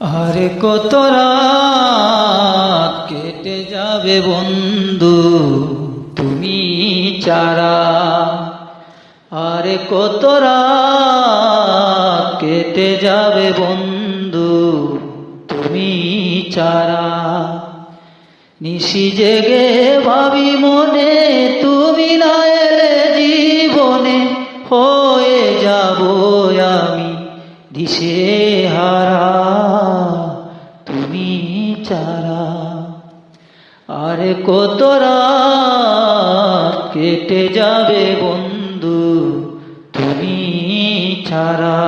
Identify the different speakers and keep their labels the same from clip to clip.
Speaker 1: আরে কত রাত কেটে যাবে বন্ধু, তুমি চারা আরে কত রাত কেটে যাবে বন্ধু, তুমি চারা নিশি জেগে ভাবি মনে, তুমি না এলে জীবনে হয়ে যাব আমি দিশে হারা চারা আরে কত রাত কেটে যাবে বন্ধু, তুমি ছাড়া।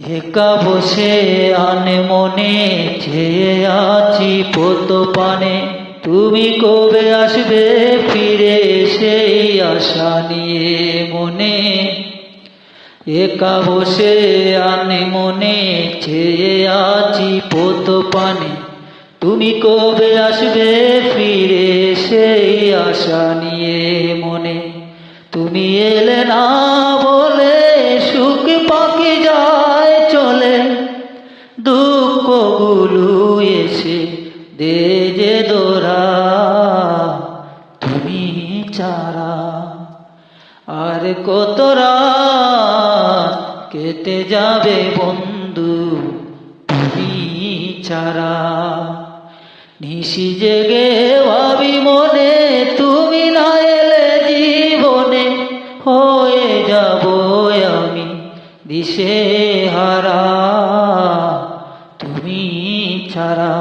Speaker 1: একা বসে আনে মনে চেয়ে আছি পত পানে। তুমি কবে আসবে ফিরে সেই আশা নিয়ে মনে? একা বসে আনে মনে চেয়ে আছি পত পানে। তুমি কবে আসবে ফিরে সেই আশা নিয়ে মনে। তুমি এলে না বলে সুখ পাখি যায় চলে। দুঃখগুলো এসে দে যে দোরা। তুমি চারা আর কত রাত কেটে যাবে বন্ধু তুমি ছাড়া। নিশি জেগে ভাবি মনে, তুমি না এলে জীবনে হয়ে যাব আমি দিশে হারা তুমি ছাড়া।